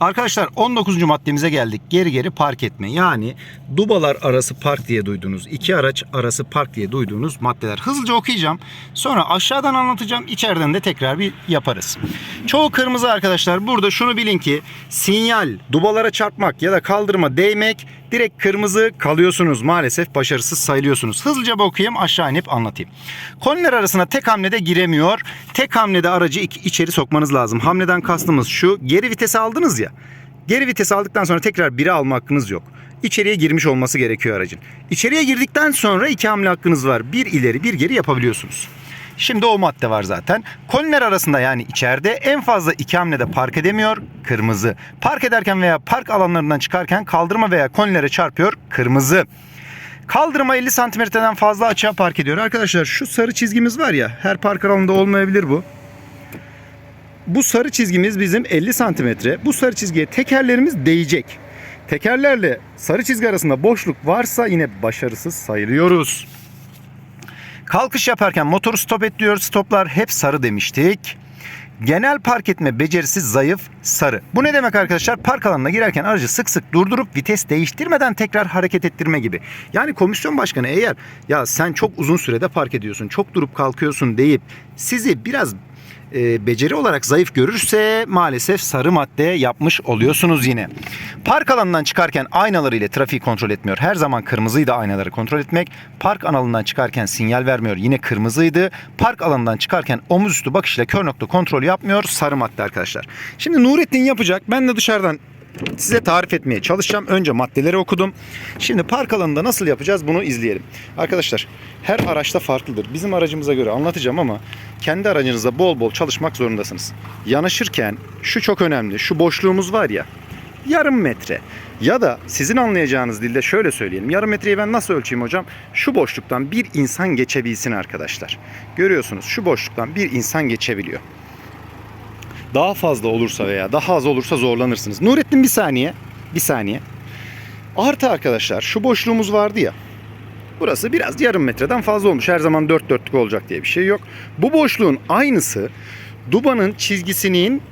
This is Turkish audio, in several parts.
Arkadaşlar 19. maddemize geldik. Geri geri park etme. Yani dubalar arası park diye duyduğunuz, iki araç arası park diye duyduğunuz maddeler. Hızlıca okuyacağım. Sonra aşağıdan anlatacağım. İçeriden de tekrar bir yaparız. Çoğu kırmızı arkadaşlar. Burada şunu bilin ki sinyal, dubalara çarpmak ya da kaldırma, değmek direkt kırmızı kalıyorsunuz. Maalesef başarısız sayılıyorsunuz. Hızlıca bir okuyayım aşağı inip anlatayım. Koniler arasına tek hamlede giremiyor. Tek hamlede aracı iç- içeri sokmanız lazım. Hamleden kastımız şu. Geri vitesi aldınız ya. Geri vitesi aldıktan sonra tekrar biri alma hakkınız yok. İçeriye girmiş olması gerekiyor aracın. İçeriye girdikten sonra iki hamle hakkınız var. Bir ileri bir geri yapabiliyorsunuz. Şimdi o madde var zaten. Koliler arasında yani içeride en fazla iki hamlede park edemiyor. Kırmızı. Park ederken veya park alanlarından çıkarken kaldırma veya konilere çarpıyor. Kırmızı. Kaldırma 50 santimetreden fazla açığa park ediyor. Arkadaşlar şu sarı çizgimiz var ya her park alanında olmayabilir bu. Bu sarı çizgimiz bizim 50 santimetre. Bu sarı çizgiye tekerlerimiz değecek. Tekerlerle sarı çizgi arasında boşluk varsa yine başarısız sayılıyoruz. Kalkış yaparken motoru stop et diyor. Stoplar hep sarı demiştik. Genel park etme becerisi zayıf sarı. Bu ne demek arkadaşlar? Park alanına girerken aracı sık sık durdurup vites değiştirmeden tekrar hareket ettirme gibi. Yani komisyon başkanı eğer ya sen çok uzun sürede park ediyorsun, çok durup kalkıyorsun deyip sizi biraz e, beceri olarak zayıf görürse maalesef sarı madde yapmış oluyorsunuz yine. Park alanından çıkarken aynaları ile trafiği kontrol etmiyor. Her zaman kırmızıydı aynaları kontrol etmek. Park alanından çıkarken sinyal vermiyor. Yine kırmızıydı. Park alanından çıkarken omuz üstü bakışla kör nokta kontrol yapmıyor. Sarı madde arkadaşlar. Şimdi Nurettin yapacak. Ben de dışarıdan size tarif etmeye çalışacağım. Önce maddeleri okudum. Şimdi park alanında nasıl yapacağız bunu izleyelim. Arkadaşlar her araçta farklıdır. Bizim aracımıza göre anlatacağım ama kendi aracınızda bol bol çalışmak zorundasınız. Yanaşırken şu çok önemli. Şu boşluğumuz var ya yarım metre ya da sizin anlayacağınız dilde şöyle söyleyelim. Yarım metreyi ben nasıl ölçeyim hocam? Şu boşluktan bir insan geçebilsin arkadaşlar. Görüyorsunuz şu boşluktan bir insan geçebiliyor. Daha fazla olursa veya daha az olursa zorlanırsınız. Nurettin bir saniye. Bir saniye. Artı arkadaşlar şu boşluğumuz vardı ya. Burası biraz yarım metreden fazla olmuş. Her zaman dört dörtlük olacak diye bir şey yok. Bu boşluğun aynısı dubanın çizgisinin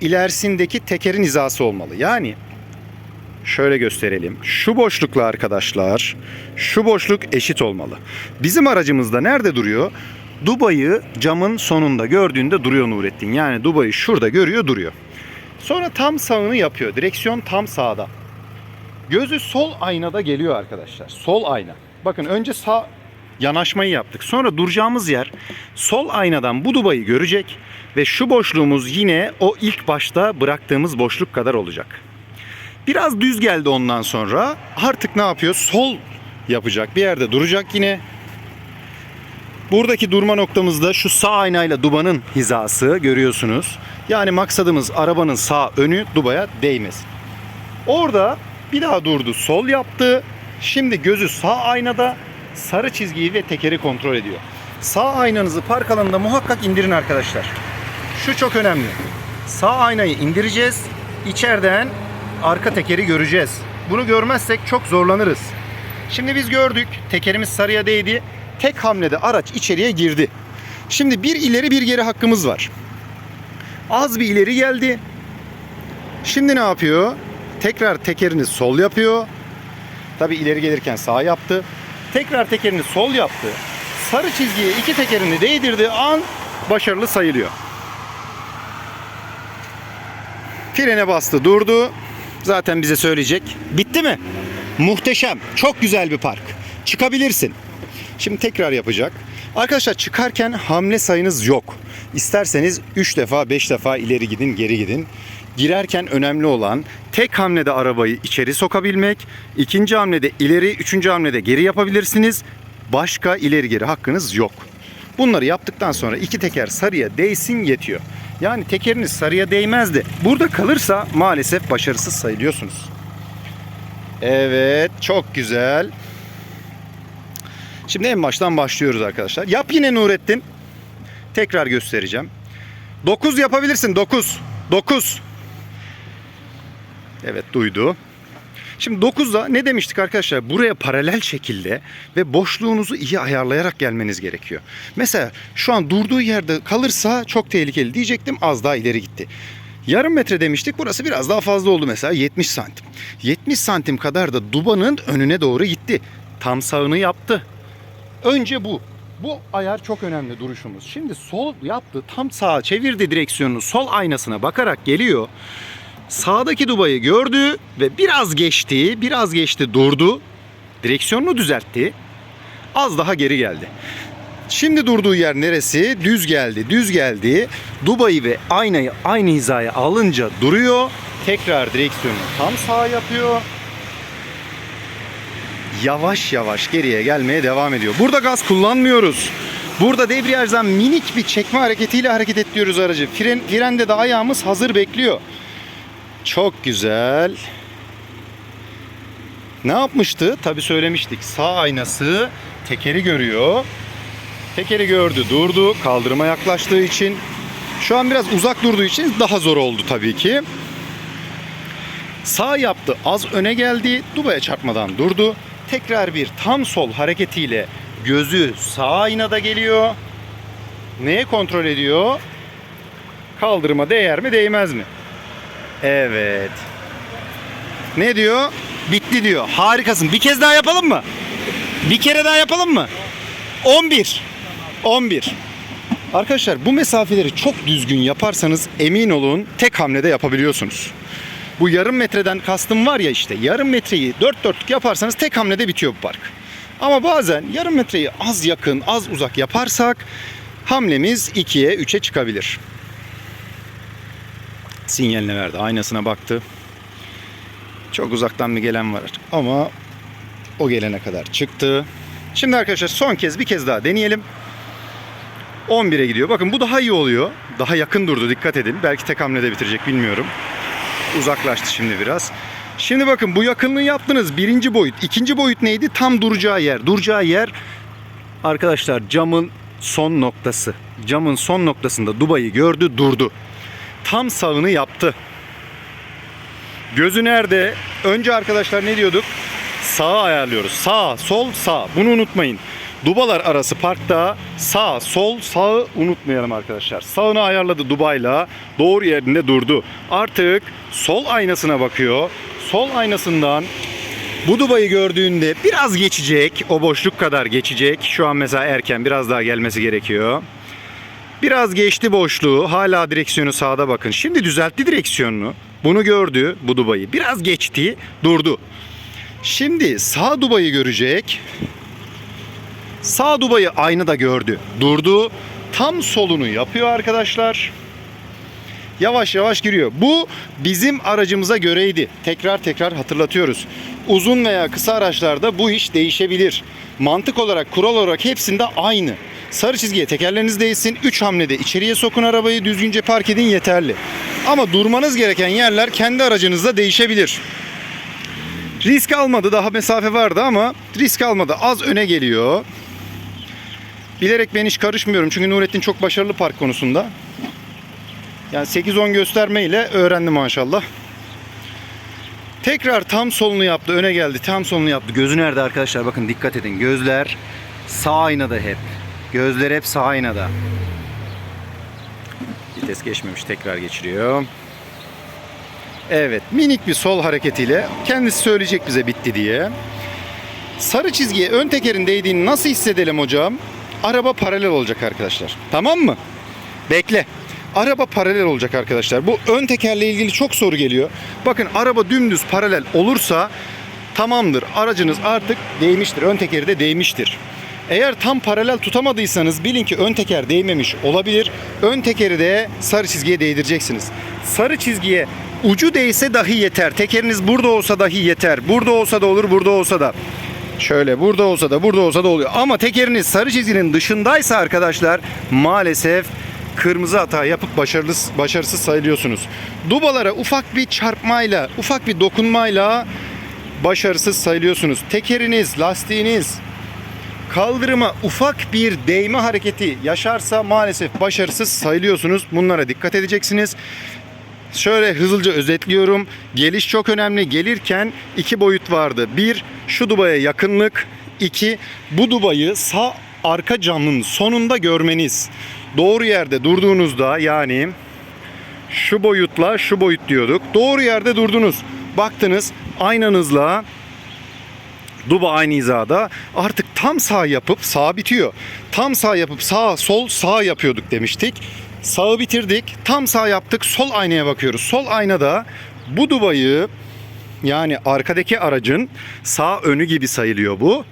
ilerisindeki tekerin hizası olmalı. Yani şöyle gösterelim. Şu boşlukla arkadaşlar şu boşluk eşit olmalı. Bizim aracımızda nerede duruyor? Dubayı camın sonunda gördüğünde duruyor Nurettin. Yani Dubayı şurada görüyor duruyor. Sonra tam sağını yapıyor. Direksiyon tam sağda. Gözü sol aynada geliyor arkadaşlar. Sol ayna. Bakın önce sağ yanaşmayı yaptık. Sonra duracağımız yer sol aynadan bu dubayı görecek ve şu boşluğumuz yine o ilk başta bıraktığımız boşluk kadar olacak. Biraz düz geldi ondan sonra artık ne yapıyor? Sol yapacak. Bir yerde duracak yine. Buradaki durma noktamızda şu sağ aynayla dubanın hizası görüyorsunuz. Yani maksadımız arabanın sağ önü dubaya değmesin. Orada bir daha durdu. Sol yaptı. Şimdi gözü sağ aynada sarı çizgiyi ve tekeri kontrol ediyor. Sağ aynanızı park alanında muhakkak indirin arkadaşlar. Şu çok önemli. Sağ aynayı indireceğiz. İçeriden arka tekeri göreceğiz. Bunu görmezsek çok zorlanırız. Şimdi biz gördük. Tekerimiz sarıya değdi. Tek hamlede araç içeriye girdi. Şimdi bir ileri bir geri hakkımız var. Az bir ileri geldi. Şimdi ne yapıyor? Tekrar tekerini sol yapıyor. Tabi ileri gelirken sağ yaptı. Tekrar tekerini sol yaptı. Sarı çizgiye iki tekerini değdirdiği an başarılı sayılıyor. Frene bastı durdu. Zaten bize söyleyecek. Bitti mi? Muhteşem. Çok güzel bir park. Çıkabilirsin. Şimdi tekrar yapacak. Arkadaşlar çıkarken hamle sayınız yok. İsterseniz 3 defa 5 defa ileri gidin geri gidin. Girerken önemli olan tek hamlede arabayı içeri sokabilmek. ikinci hamlede ileri, üçüncü hamlede geri yapabilirsiniz. Başka ileri geri hakkınız yok. Bunları yaptıktan sonra iki teker sarıya değsin yetiyor. Yani tekeriniz sarıya değmezdi. Burada kalırsa maalesef başarısız sayılıyorsunuz. Evet çok güzel. Şimdi en baştan başlıyoruz arkadaşlar. Yap yine Nurettin. Tekrar göstereceğim. 9 yapabilirsin. 9. 9. Evet duydu. Şimdi 9'da ne demiştik arkadaşlar? Buraya paralel şekilde ve boşluğunuzu iyi ayarlayarak gelmeniz gerekiyor. Mesela şu an durduğu yerde kalırsa çok tehlikeli diyecektim az daha ileri gitti. Yarım metre demiştik. Burası biraz daha fazla oldu mesela 70 santim. 70 santim kadar da dubanın önüne doğru gitti. Tam sağını yaptı. Önce bu. Bu ayar çok önemli duruşumuz. Şimdi sol yaptı. Tam sağa çevirdi direksiyonunu. Sol aynasına bakarak geliyor. Sağdaki dubayı gördü ve biraz geçti. Biraz geçti durdu. Direksiyonunu düzeltti. Az daha geri geldi. Şimdi durduğu yer neresi? Düz geldi, düz geldi. Dubayı ve aynayı aynı hizaya alınca duruyor. Tekrar direksiyonu tam sağa yapıyor. Yavaş yavaş geriye gelmeye devam ediyor. Burada gaz kullanmıyoruz. Burada debriyajdan minik bir çekme hareketiyle hareket ettiriyoruz aracı. Fren, frende de ayağımız hazır bekliyor. Çok güzel. Ne yapmıştı? Tabi söylemiştik. Sağ aynası tekeri görüyor. Tekeri gördü, durdu. Kaldırıma yaklaştığı için. Şu an biraz uzak durduğu için daha zor oldu tabii ki. Sağ yaptı, az öne geldi. Dubaya çarpmadan durdu. Tekrar bir tam sol hareketiyle gözü sağ aynada geliyor. Neye kontrol ediyor? Kaldırıma değer mi, değmez mi? Evet. Ne diyor? Bitti diyor. Harikasın. Bir kez daha yapalım mı? Bir kere daha yapalım mı? 11. 11. Arkadaşlar bu mesafeleri çok düzgün yaparsanız emin olun tek hamlede yapabiliyorsunuz. Bu yarım metreden kastım var ya işte yarım metreyi dört dörtlük yaparsanız tek hamlede bitiyor bu park. Ama bazen yarım metreyi az yakın az uzak yaparsak hamlemiz 2'ye 3'e çıkabilir. Sinyaline verdi aynasına baktı. Çok uzaktan bir gelen var ama o gelene kadar çıktı. Şimdi arkadaşlar son kez bir kez daha deneyelim. 11'e gidiyor. Bakın bu daha iyi oluyor. Daha yakın durdu dikkat edin. Belki tek hamlede bitirecek bilmiyorum. Uzaklaştı şimdi biraz. Şimdi bakın bu yakınlığı yaptınız. Birinci boyut. ikinci boyut neydi? Tam duracağı yer. Duracağı yer arkadaşlar camın son noktası. Camın son noktasında Dubai'yi gördü durdu. Tam sağını yaptı. Gözü nerede? Önce arkadaşlar ne diyorduk? Sağa ayarlıyoruz. Sağ, sol, sağ. Bunu unutmayın. Dubalar arası parkta sağ, sol, sağı unutmayalım arkadaşlar. Sağını ayarladı Dubai'la. Doğru yerinde durdu. Artık sol aynasına bakıyor. Sol aynasından bu Dubai'yi gördüğünde biraz geçecek. O boşluk kadar geçecek. Şu an mesela erken biraz daha gelmesi gerekiyor. Biraz geçti boşluğu. Hala direksiyonu sağda bakın. Şimdi düzeltti direksiyonunu. Bunu gördü bu Dubai'yi. Biraz geçti, durdu. Şimdi sağ Dubai'yi görecek. Sağ Dubai'yi aynada gördü. Durdu. Tam solunu yapıyor arkadaşlar. Yavaş yavaş giriyor. Bu bizim aracımıza göreydi. Tekrar tekrar hatırlatıyoruz. Uzun veya kısa araçlarda bu iş değişebilir. Mantık olarak, kural olarak hepsinde aynı. Sarı çizgiye tekerleriniz değsin. 3 hamlede içeriye sokun arabayı düzgünce park edin yeterli. Ama durmanız gereken yerler kendi aracınızda değişebilir. Risk almadı. Daha mesafe vardı ama risk almadı. Az öne geliyor. Bilerek ben hiç karışmıyorum. Çünkü Nurettin çok başarılı park konusunda. Yani 8-10 göstermeyle öğrendi maşallah. Tekrar tam solunu yaptı. Öne geldi. Tam solunu yaptı. Gözü nerede arkadaşlar? Bakın dikkat edin. Gözler sağ aynada hep. Gözler hep sağ aynada. Vites geçmemiş. Tekrar geçiriyor. Evet. Minik bir sol hareketiyle kendisi söyleyecek bize bitti diye. Sarı çizgiye ön tekerin değdiğini nasıl hissedelim hocam? Araba paralel olacak arkadaşlar. Tamam mı? Bekle. Araba paralel olacak arkadaşlar. Bu ön tekerle ilgili çok soru geliyor. Bakın araba dümdüz paralel olursa tamamdır. Aracınız artık değmiştir. Ön tekeri de değmiştir. Eğer tam paralel tutamadıysanız bilin ki ön teker değmemiş olabilir. Ön tekeri de sarı çizgiye değdireceksiniz. Sarı çizgiye ucu değse dahi yeter. Tekeriniz burada olsa dahi yeter. Burada olsa da olur, burada olsa da. Şöyle burada olsa da burada olsa da oluyor. Ama tekeriniz sarı çizginin dışındaysa arkadaşlar maalesef kırmızı hata yapıp başarısız, başarısız sayılıyorsunuz. Dubalara ufak bir çarpmayla, ufak bir dokunmayla başarısız sayılıyorsunuz. Tekeriniz, lastiğiniz kaldırıma ufak bir değme hareketi yaşarsa maalesef başarısız sayılıyorsunuz. Bunlara dikkat edeceksiniz. Şöyle hızlıca özetliyorum. Geliş çok önemli. Gelirken iki boyut vardı. Bir, şu dubaya yakınlık. İki, bu dubayı sağ arka camın sonunda görmeniz. Doğru yerde durduğunuzda yani şu boyutla şu boyut diyorduk. Doğru yerde durdunuz. Baktınız aynanızla Duba aynı hizada artık tam sağ yapıp sağ bitiyor. Tam sağ yapıp sağ sol sağ yapıyorduk demiştik. Sağı bitirdik. Tam sağ yaptık. Sol aynaya bakıyoruz. Sol aynada bu dubayı yani arkadaki aracın sağ önü gibi sayılıyor bu.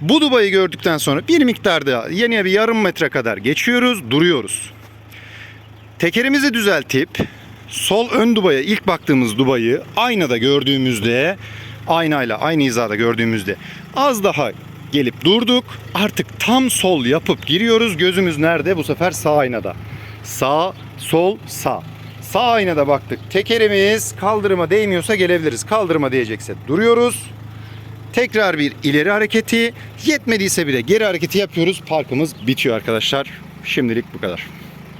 Bu dubayı gördükten sonra bir miktarda yeni bir yarım metre kadar geçiyoruz, duruyoruz. Tekerimizi düzeltip sol ön dubaya ilk baktığımız dubayı aynada gördüğümüzde aynayla aynı hizada gördüğümüzde az daha gelip durduk. Artık tam sol yapıp giriyoruz. Gözümüz nerede? Bu sefer sağ aynada. Sağ, sol, sağ. Sağ aynada baktık. Tekerimiz kaldırıma değmiyorsa gelebiliriz. Kaldırıma değecekse duruyoruz. Tekrar bir ileri hareketi. Yetmediyse bile geri hareketi yapıyoruz. Parkımız bitiyor arkadaşlar. Şimdilik bu kadar.